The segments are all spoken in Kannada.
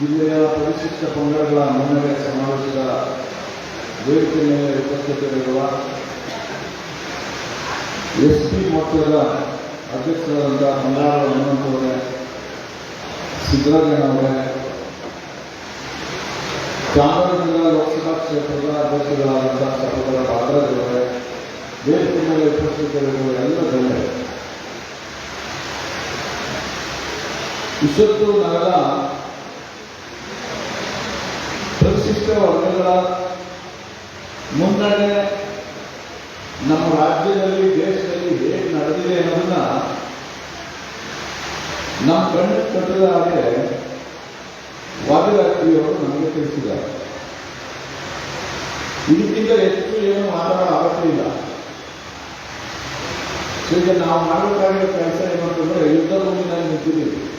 ಜಿಲ್ಲೆಯ ಪರಿಶಿಷ್ಟ ಪಂಗಡಗಳ ಮುನ್ನಡೆ ಸಮಾವೇಶದ ವೇದಿಕೆ ಮೇಲೆ ಉಪಸ್ಥಿತರಿರುವ ಎಸ್ ಪಿ ಮೊತ್ತದ ಅಧ್ಯಕ್ಷರಾದಂಥ ಬಂಗಾರ ಹನುಮಂತವರೇ ಸಿದ್ದರಾಮಯ್ಯನವರೇ ಚಾಮರಾಜನಗರ ಲೋಕಸಭಾ ಕ್ಷೇತ್ರದ ಅಧ್ಯಕ್ಷರಾದಂಥ ಸಹೋದರ ಬಾಲರಾಜ್ ಅವರೇ, ವೇದಿಕೆ ಮೇಲೆ ಉಪಸ್ಥಿತರಿರುವ ಎಲ್ಲ ಗಣ್ಯರು. ಇಷ್ಟೊತ್ತು ನಾವೆಲ್ಲ ಪರಿಶಿಷ್ಟ ವರ್ಗಗಳ ಮುನ್ನಡೆ ನಮ್ಮ ರಾಜ್ಯದಲ್ಲಿ, ದೇಶದಲ್ಲಿ ಹೇಗೆ ನಡೆದಿದೆ ಅನ್ನೋದನ್ನ ನಮ್ಮ ಕಣ್ಣು ಕಟ್ಟದ ಹಾಗೆ ವಾದಿರಾತ್ರಿಯವರು ನಮಗೆ ತಿಳಿಸಿದ್ದಾರೆ. ಇದಕ್ಕಿಂತ ಹೆಚ್ಚು ಏನು ಮಾತಾಡೋ ಅಗತ್ಯ ಇಲ್ಲ. ಈಗ ನಾವು ಮಾಡಬೇಕಾಗಿರೋ ಕೆಲಸ ಏನು ಅಂತಂದ್ರೆ ಯುದ್ಧ ನಿಂತಿದ್ದೀವಿ.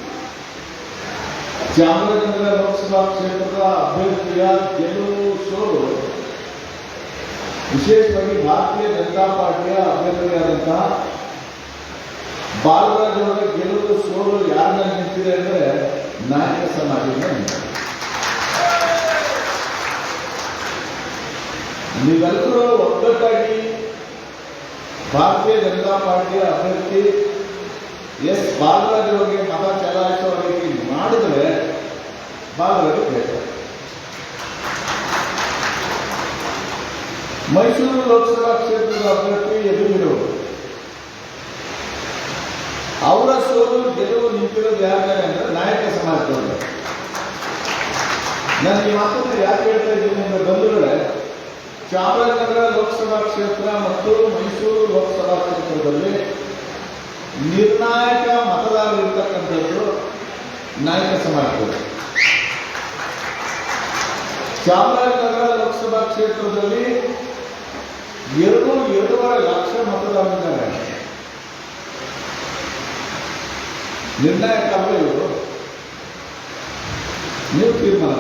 ಚಾಮರಾಜನಗರ ಲೋಕಸಭಾ ಕ್ಷೇತ್ರದ ಅಭ್ಯರ್ಥಿಯ ಗೆಲುವು ಸೋಲು. ವಿಶೇಷವಾಗಿ ಭಾರತೀಯ ಜನತಾ ಪಾರ್ಟಿಯ ಅಭ್ಯರ್ಥಿಯಾದಂತಹ ಬಾಲರಾಜ್ ಅವರ ಗೆಲುವು ಸೋಲು ಯಾರನ್ನ ನಿಂತಿದೆ ಅಂದ್ರೆ ನಾಯಕ ಸಮಾಜದಿಂದ ನೀವೆಲ್ಲರೂ ಒಗ್ಗಟ್ಟಾಗಿ ಭಾರತೀಯ ಜನತಾ ಪಾರ್ಟಿಯ ಅಭ್ಯರ್ಥಿ ಎಸ್. ಬಾಲರಾಜ್ ಅವರಿಗೆ ಮತ ಚಲಾಯಿಸುವ ರೀತಿ ಮಾಡಿದ್ರೆ ಬೇಕು. ಮೈಸೂರು ಲೋಕಸಭಾ ಕ್ಷೇತ್ರದ ಅಭ್ಯರ್ಥಿ ಯದುವೀರವರು ಅವರ ಸೋಲು ಗೆಲುವು ನಿಂತಿರೋದು ಯಾರ ಮೇಲೆ ಅಂದ್ರೆ ನಾಯಕ ಸಮಾಜದವರು. ನಾನು ಮಾತನ್ನು ಯಾಕೆ ಹೇಳ್ತಾ ಇದ್ದೀನಿ ಅಂತ ಬಂಧುಗಳೇ, ಚಾಮರಾಜನಗರ ಲೋಕಸಭಾ ಕ್ಷೇತ್ರ ಮತ್ತು ಮೈಸೂರು ಲೋಕಸಭಾ ಕ್ಷೇತ್ರದಲ್ಲಿ ನಿರ್ಣಾಯಕ ಮತದಾರರಿರ್ತಕ್ಕಂಥದ್ದು ನಾಯಕ ಸಮಾಜದವರು. ಚಾಮರಾಜನಗರ ಲೋಕಸಭಾ ಕ್ಷೇತ್ರದಲ್ಲಿ ಎರಡು, ಎರಡೂವರೆ ಲಕ್ಷ ಮತದಾರರಿದ್ದಾರೆ. ನಿರ್ಣಾಯಕ ಇವರು. ನೀವು ತೀರ್ಮಾನ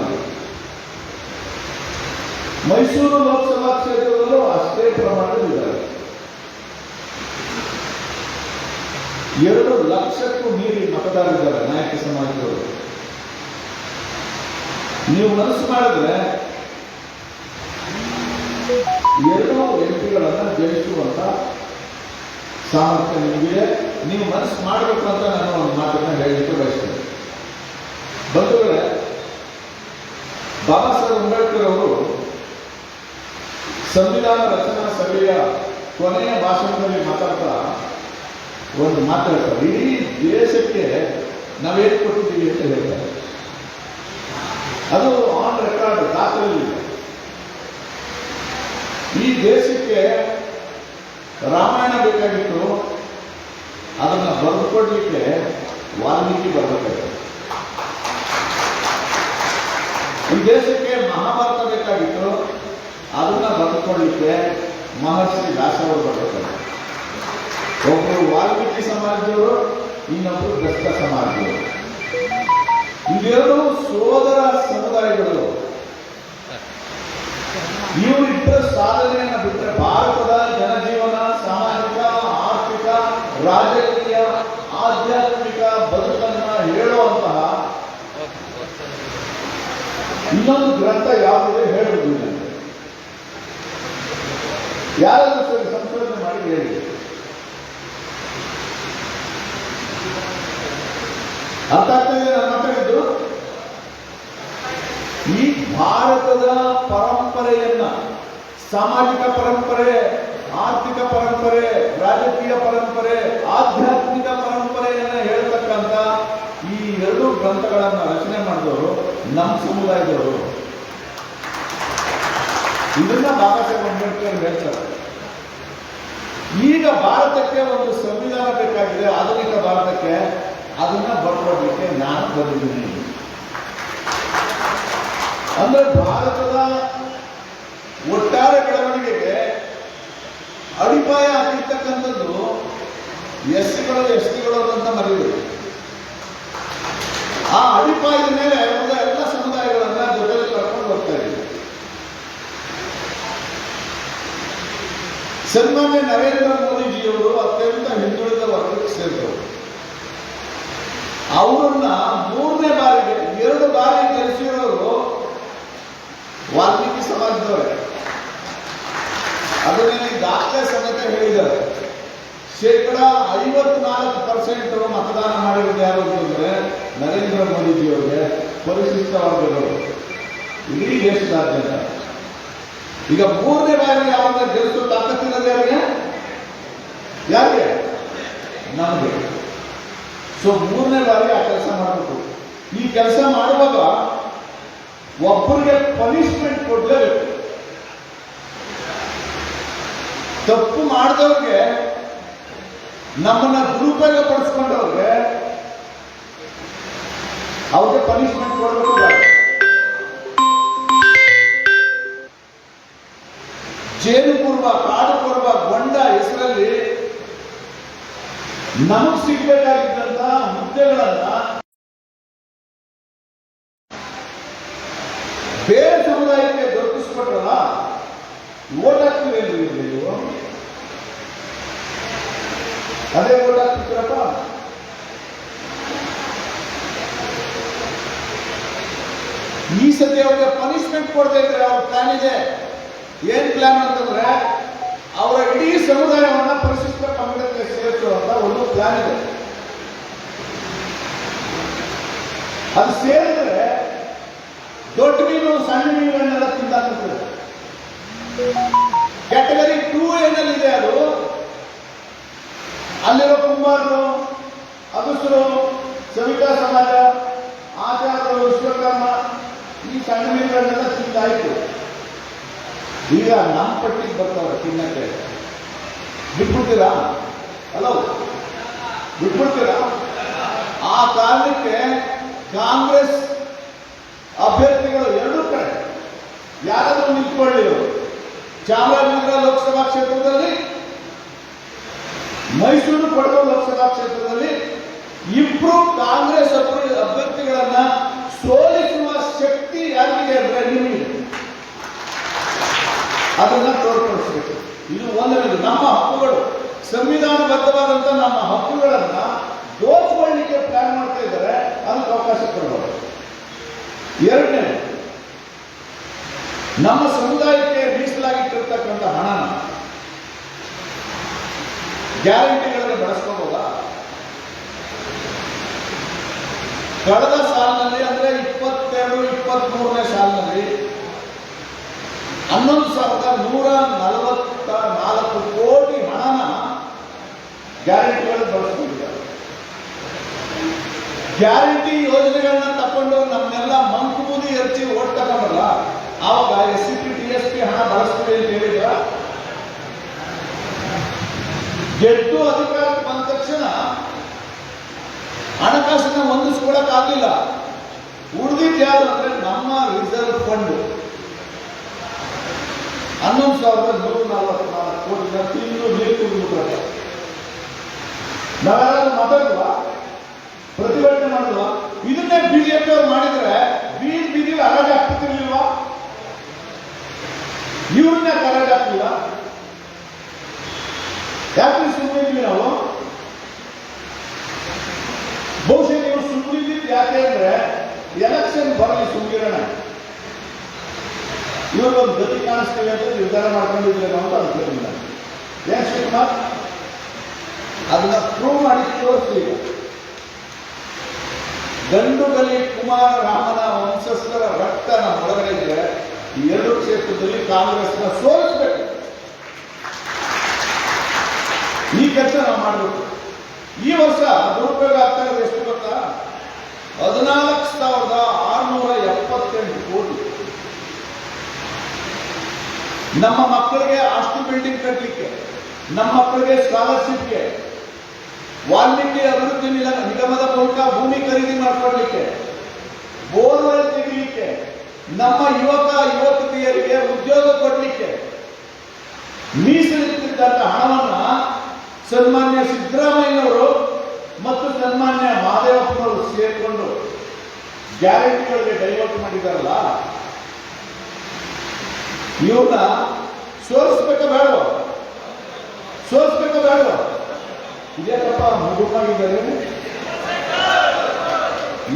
ಮೈಸೂರು ಲೋಕಸಭಾ ಕ್ಷೇತ್ರದಲ್ಲೂ ಅಷ್ಟೇ ಪ್ರಮಾಣದಲ್ಲಿದ್ದಾರೆ. ಎರಡು ಲಕ್ಷಕ್ಕೂ ಮೀರಿ ಮತದಾರರಿದ್ದಾರೆ ನಾಯಕ ಸಮಾಜದವರು. ನೀವು ಮನಸ್ಸು ಮಾಡಿದ್ರೆ ಎರಡು ವ್ಯಕ್ತಿಗಳನ್ನು ಜಯಿಸುವಂತ ಸಾಮರ್ಥ್ಯ ನಿಮಗೆ ನೀವು ಮನಸ್ಸು ಮಾಡಬೇಕು ಅಂತ ನಾನು ಒಂದು ಮಾತನ್ನ ಹೇಳಲಿಕ್ಕೆ ಬಯಸ್ತೇನೆ. ಬಂಧುಗಳೇ, ಬಾಬಾ ಸಾಹೇಬ್ ಅಂಬೇಡ್ಕರ್ ಅವರು ಸಂವಿಧಾನ ರಚನಾ ಸಭೆಯ ಕೊನೆಯ ಭಾಷಣದಲ್ಲಿ ಮಾತಾಡ್ತಾ ಒಂದು ಮಾತಾಡ್ತಾರೆ ಇಡೀ ದೇಶಕ್ಕೆ ನಾವೇನು ಕೊಟ್ಟಿದ್ದೀವಿ ಅಂತ ಹೇಳ್ತಾರೆ. ಅದು ಆನ್ ರೆಕಾರ್ಡ್ ದಾಖಲೆಯಿದೆ ಈ ದೇಶಕ್ಕೆ ರಾಮಾಯಣ ಬೇಕಾಗಿತ್ತು. ಅದನ್ನು ಬರೆದು ಕೊಡಲಿಕ್ಕೆ ವಾಲ್ಮೀಕಿ ಬರಬೇಕಾಗಿತ್ತು. ಈ ದೇಶಕ್ಕೆ ಮಹಾಭಾರತ ಬೇಕಾಗಿತ್ತು. ಅದನ್ನ ಬರೆದುಕೊಡ್ಲಿಕ್ಕೆ ಮಹರ್ಷಿ ದಾಸವರು ಬರಬೇಕಾಗಿತ್ತು. ಒಬ್ಬರು ವಾಲ್ಮೀಕಿ ಸಮಾಜದವರು ಇನ್ನೊಬ್ಬರು ದಸ್ತ ಸಮಾಜದವರು. ಇವೆರಡು ಸೋದರ ಸಮುದಾಯಗಳು. ಇವರಿಬ್ಬರ ಸಾಧನೆಯನ್ನು ಬಿಟ್ಟರೆ ಭಾರತದ ಜನಜೀವನ, ಸಾಮಾಜಿಕ, ಆರ್ಥಿಕ, ರಾಜಕೀಯ, ಆಧ್ಯಾತ್ಮಿಕ ಬದುಕನ್ನ ಹೇಳುವಂತಹ ಇನ್ನೊಂದು ಗ್ರಂಥ ಯಾವುದೇ ಹೇಳುವುದಿಲ್ಲ. ಯಾರಾದ್ರೂ ಸರಿ ಸಂಶೋಧನೆ ಮಾಡಿ ಹೇಳಿ. ಅರ್ಥ ಆಗ್ತದೆ ನಾನು ಮಾತಾಡಿದ್ದು ಈ ಭಾರತದ ಪರಂಪರೆಯನ್ನ, ಸಾಮಾಜಿಕ ಪರಂಪರೆ, ಆರ್ಥಿಕ ಪರಂಪರೆ, ರಾಜಕೀಯ ಪರಂಪರೆ, ಆಧ್ಯಾತ್ಮಿಕ ಪರಂಪರೆಯನ್ನ ಹೇಳ್ತಕ್ಕಂಥ ಈ ಎರಡು ಗ್ರಂಥಗಳನ್ನ ರಚನೆ ಮಾಡಿದವರು ನಮ್ಮ ಸಮುದಾಯದವರು. ಇದನ್ನ ಬಾಬಾ ಸಾಹೇಬ್ ಅಂಬೇಡ್ಕರ್ ಹೇಳ್ತಾರೆ. ಈಗ ಭಾರತಕ್ಕೆ ಒಂದು ಸಂವಿಧಾನ ಬೇಕಾಗಿದೆ. ಆಧುನಿಕ ಭಾರತಕ್ಕೆ ಅದನ್ನ ಬರ್ಕೊಡ್ಲಿಕ್ಕೆ ನಾನು ಬಂದಿದ್ದೀನಿ. ಅಂದ್ರೆ ಭಾರತದ ಒಟ್ಟಾರೆ ಬೆಳವಣಿಗೆಗೆ ಅಡಿಪಾಯ ಆಗಿರ್ತಕ್ಕಂಥದ್ದು ಎಸ್ ಸಿಗಳು ಎಸ್ ಟಿಗಳು ಅಂತ ಮರಿಬೇಕು ಆ ಅಡಿಪಾಯದ ಮೇಲೆ ಒಂದು ಎಲ್ಲ ಸಮುದಾಯಗಳನ್ನ ಜೊತೆಗೆ ಕರ್ಕೊಂಡು ಹೋಗ್ತಾ ಇದ್ದೀವಿ. ಸನ್ಮಾನ್ಯ ನರೇಂದ್ರ ಮೋದಿಜಿಯವರು ಅತ್ಯಂತ ಹಿಂದುಳಿದ ವರ್ಗಕ್ಕೆ ಸೇರಿದವರು. ಅವರನ್ನ ಆಗ್ಲೇ ಸಮೇತ ಹೇಳಿದ್ದಾರೆ ಶೇಕಡ ಐವತ್ನಾಲ್ಕು ಪರ್ಸೆಂಟ್ ಮತದಾನ ಮಾಡಿರೋದು ಯಾರು ಅಂತಂದ್ರೆ ನರೇಂದ್ರ ಮೋದಿಜಿಯವರಿಗೆ ಪರಿಶಿಷ್ಟ ವರ್ಗಗಳು ಇಡೀ ದೇಶದಾದ್ಯಂತ. ಈಗ ಮೂರನೇ ಬಾರಿ ಯಾವಾಗ ಗೆಲ್ಲಿಸೋ ತಾಕತ್ತಿರೋದು ಯಾರಿಗೆ? ಯಾರಿಗೆ? ನಮಗೆ. ಸೊ ಮೂರನೇ ಬಾರಿ ಆ ಕೆಲಸ ಮಾಡಬೇಕು. ಈ ಕೆಲಸ ಮಾಡುವಾಗ ಒಬ್ಬರಿಗೆ ಪನಿಷ್ಮೆಂಟ್ ಕೊಡಲೇಬೇಕು. ತಪ್ಪು ಮಾಡಿದವ್ರಿಗೆ ನಮ್ಮನ್ನ ದುರುಪಯೋಗ ಪಡಿಸ್ಕೊಂಡವ್ರಿಗೆ ಅವ್ರಿಗೆ ಪನಿಷ್ಮೆಂಟ್ ಕೊಡಬೇಕು. ಜೇನು ಪೂರ್ವ ಕಾಡು ಪೂರ್ವ ಗೊಂಡ ಹೆಸರಲ್ಲಿ ನಮಗ್ ಸಿಗ್ಬೇಕಾಗಿದ್ದಂತ ಹುದ್ದೆಗಳನ್ನ ಬೇರೆ ಸಮುದಾಯಕ್ಕೆ ದೊರಕಿಸ್ಕೊಟ್ರಲ್ಲ ಓಟ್ ಹಾಕ್ತೀವೇನ್ರಿ ನೀವು ಅದೇ ಓಟ್ ಹಾಕ್ತಿರಪ್ಪ ಈ ಸತಿ ಅವ್ರಿಗೆ ಪನಿಷ್ಮೆಂಟ್ ಕೊಡ್ಬೇಕ್ರೆ ಅವ್ರ ಪ್ಲಾನ್ ಇದೆ ಏನ್ ಪ್ಲಾನ್ ಅಂತಂದ್ರೆ, ಅವರ ಇಡೀ ಸಮುದಾಯವನ್ನ ಪರಿಶಿಷ್ಟ ಪಂಗಡಕ್ಕೆ ಸೇರಿಸುವಂತ ಒಂದು ಪ್ಲಾನ್ ಇದೆ. ಅದು ಸೇರಿದ್ರೆ ದೊಡ್ಡ ಮೀನು ಸಣ್ಣ ಮೀನುಗಳನ್ನೆಲ್ಲ ತಿಂದಾಕ್ತದೆ ಕ್ಯಾಟಗರಿ ಟೂ ಏನಲ್ಲಿದೆ ಅದು? ಅಗಸರು ಸವಿತಾ ಸಮಾಜ ಆಚಾರ್ಯರು ವಿಶ್ವಕರ್ಮ ಈ ಸಣ್ಣ ಮೀನುಗಳನ್ನೆಲ್ಲ ತಿಂದಾಯ್ತು ಈಗ ನಮ್ಮ ಪಟ್ಟಿಗೆ ಬರ್ತಾವ್ರೆ ತಿನ್ನಕ್ಕೆ ಬಿಟ್ಬಿಡ್ತೀರಾ? ಹಲೋ ಬಿಟ್ಬಿಡ್ತೀರಾ? ಆ ಕಾರಣಕ್ಕೆ ಕಾಂಗ್ರೆಸ್ ಅಭ್ಯರ್ಥಿಗಳು ಎರಡೂ ಕಡೆ ಯಾರಾದರೂ ನಿಂತ್ಕೊಳ್ಳಿ. ಚಾಮರಾಜನಗರ ಲೋಕಸಭಾ ಕ್ಷೇತ್ರದಲ್ಲಿ ಮೈಸೂರು ಕೊಡಗು ಲೋಕಸಭಾ ಕ್ಷೇತ್ರದಲ್ಲಿ ಇಬ್ರು ಕಾಂಗ್ರೆಸ್ ಅಭ್ಯ- ಅಭ್ಯರ್ಥಿಗಳನ್ನ ಸೋಲಿಸುವ ಶಕ್ತಿ ಯಾರಿಗೆ ಅಂದ್ರೆ ನಿಮಗೆ. ಅದನ್ನ ತೋರ್ಪಡಿಸಬೇಕು. ಇದು ಒಂದನೇದು. ನಮ್ಮ ಹಕ್ಕುಗಳು. ಸಂವಿಧಾನಬದ್ಧವಾದಂತ ನಮ್ಮ ಹಕ್ಕುಗಳನ್ನ ದೋಚ್ಕೊಳ್ಳಿಕ್ಕೆ ಪ್ಲಾನ್ ಮಾಡ್ತಾ ಇದ್ದಾರೆ. ಅದಕ್ಕೆ ಅವಕಾಶ ಕೊಡಬಹುದು ಎರಡನೇ ನಮ್ಮ ಸಮುದಾಯಕ್ಕೆ ಮೀಸಲಾಗಿಟ್ಟಿರ್ತಕ್ಕಂಥ ಹಣನ ಗ್ಯಾರಂಟಿಗಳನ್ನು ಬಳಸ್ಕೋಬೋದಾ? ಕಳೆದ ಸಾಲಿನಲ್ಲಿ ಅಂದ್ರೆ ಇಪ್ಪತ್ತೆರಡು, ಇಪ್ಪತ್ಮೂರನೇ ಸಾಲಿನಲ್ಲಿ ಹನ್ನೊಂದು ಸಾವಿರದ ನೂರ ನಲವತ್ತ ನಾಲ್ಕು ಕೋಟಿ ಹಣನ ಗ್ಯಾರಂಟಿಗಳು ಬಳಸ್ಕೊಂಡಿದ್ದಾರೆ. ಗ್ಯಾರಂಟಿ ಯೋಜನೆಗಳನ್ನ ತಕೊಂಡು ನಮ್ಮನ್ನೆಲ್ಲ ಮಂಕು ಬೂದಿ ಎರಚಿ ಓಟ್ ತಗೊಂಡಲ್ಲ ಆವಾಗ S C P, T S P ಹಣ ಬಳಸ್ತೀವಿ ಅಂತ ಹೇಳಿದ್ರ? ಗೆದ್ದು ಅಧಿಕಾರಕ್ಕೆ ಬಂದ ತಕ್ಷಣ ಹಣಕಾಸನ್ನ ಹೊಂದಿಸ್ಕೊಳಕ್ ಉಳಿದಿದ್ದು ಯಾರು ಅಂದ್ರೆ ನಮ್ಮ ರಿಸರ್ವ್ ಫಂಡ್. ಹನ್ನೊಂದು ಸಾವಿರದ ನೂರ ನಲವತ್ನಾಲ್ಕು ಕೋಟಿ ಪ್ರತಿಯೊಂದು ನೀರು ಕುಡಿದ್ಬಿಟ್ರೆ. ನಾವೆಲ್ಲ ಮಾತಾಡುವ? ಪ್ರತಿಭಟನೆ ಮಾಡುವ? ಇದನ್ನೇ ಬಿಜೆಪಿ ಅವರು ಮಾಡಿದ್ರೆ ಬೀದ್ ಬೀದಿ ಹರಾಜು ಹಾಕ್ತಿರ್ಲಿಲ್ವಾ ಇವ್ರನ್ನ ಹರಾಜು ಹಾಕ್ಲಿಲ್ಲ ಯಾಕೆ ಸುಮ್ಮನೆ ನಾವು? ಬಹುಶಃ ನೀವು ಸುಮ್ಮನಿದ್ದಿದ್ದು ಯಾಕೆ ಅಂದ್ರೆ ಎಲೆಕ್ಷನ್ ಬರಲಿ ಸುಮ್ಮಿರೋಣ ಒಂದು ಗತಿ ಕಾಣಿಸ್ತೀವಿ ಅಂತ ನಿರ್ಧಾರ ಮಾಡ್ಕೊಂಡಿದ್ದೇವೆ ಅಂತ ಅನ್ಕೊಂಡಿಲ್ಲ ಏನ್ ಶಿವಕುಮಾರ್? ಅದನ್ನ ಪ್ರೂವ್ ಮಾಡಿ ತೋರಿಸ್ತೀವಿ. ಗಂಡುಗಲಿ ಕುಮಾರ ರಾಮನ ವಂಶಸ್ಥರ ರಕ್ತ ನಮ್ಮ ಒಳಗಡೆ ಇದ್ರೆ ಈ ಎರಡು ಕ್ಷೇತ್ರದಲ್ಲಿ ಕಾಂಗ್ರೆಸ್ನ ಸೋಲಿಸಬೇಕು. ಈ ಕೆಲಸ ನಾವು ಮಾಡಬೇಕು. ಈ ವರ್ಷ ದುರುಪಯೋಗ ಆಗ್ತಾ ಇರೋದು ಎಷ್ಟು ಗೊತ್ತಾ? ಹದಿನಾಲ್ಕು ಸಾವಿರದ ಆರುನೂರ ಎಪ್ಪತ್ತೆಂಟು ಕೋಟಿ. ನಮ್ಮ ಮಕ್ಕಳಿಗೆ ಆಸ್ತಿ ಬಿಲ್ಡಿಂಗ್ ಕಟ್ಟಲಿಕ್ಕೆ ನಮ್ಮ ಮಕ್ಕಳಿಗೆ ಸ್ಕಾಲರ್ಶಿಪ್ಗೆ ವಾಲ್ಮೀಕಿ ಅಭಿವೃದ್ಧಿ ನಿಗಮದ ಮೂಲಕ ಭೂಮಿ ಖರೀದಿ ಮಾಡಿಕೊಡ್ಲಿಕ್ಕೆ ಬೋರ್ವೆಲ್ ತೆಗಿಲಿಕ್ಕೆ, ನಮ್ಮ ಯುವಕ, ಯುವತಿಯರಿಗೆ ಉದ್ಯೋಗ ಕೊಡಲಿಕ್ಕೆ ಮೀಸಲಿಟ್ಟಿದ್ದಂತ ಹಣವನ್ನ ಸನ್ಮಾನ್ಯ ಸಿದ್ದರಾಮಯ್ಯನವರು ಮತ್ತು ಸನ್ಮಾನ್ಯ ಮಹದೇವಪ್ಪನವರು ಸೇರಿಕೊಂಡು ಗ್ಯಾರಂಟಿಗಳಿಗೆ ಡೈವರ್ಟ್ ಮಾಡಿದಾರಲ್ಲ? ಇವ್ರನ್ನ ಸೋಲಿಸ್ಬೇಕ ಬೇಡ ಸೋಲಿಸ್ಬೇಕ ಬೇಡ ಇದೇನಪ್ಪ ಮುಗುಮಾಗಿದ್ದಾರೆ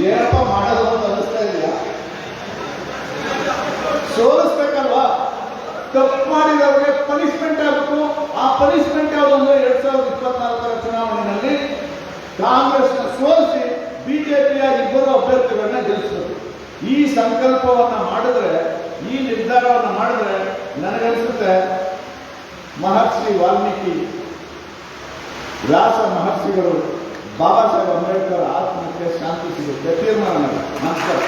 ಏನಪ್ಪ ಒಂದು ಎರಡ್ ಸಾವಿರದ ಇಪ್ಪತ್ನಾಲ್ಕರ ಚುನಾವಣೆಯಲ್ಲಿ ಕಾಂಗ್ರೆಸ್ನ ಸೋಲಿಸಿ ಬಿಜೆಪಿಯ ಇಬ್ಬರು ಅಭ್ಯರ್ಥಿಗಳನ್ನ ಗೆಲ್ಲಿಸಬೇಕು ಈ ಸಂಕಲ್ಪವನ್ನು ಮಾಡಿದ್ರೆ, ಈ ನಿರ್ಧಾರವನ್ನು ಮಾಡಿದ್ರೆ ನನಗನ್ಸುತ್ತೆ ಮಹರ್ಷಿ ವಾಲ್ಮೀಕಿ, ವ್ಯಾಸ ಮಹರ್ಷಿಗಳು ಬಾಬಾ ಸಾಹೇಬ್ ಅಂಬೇಡ್ಕರ್ ಆತ್ಮಕ್ಕೆ ಶಾಂತಿ ಸಿಗುತ್ತೆ. ತೀರ್ಮಾನ ನಮಸ್ಕಾರ.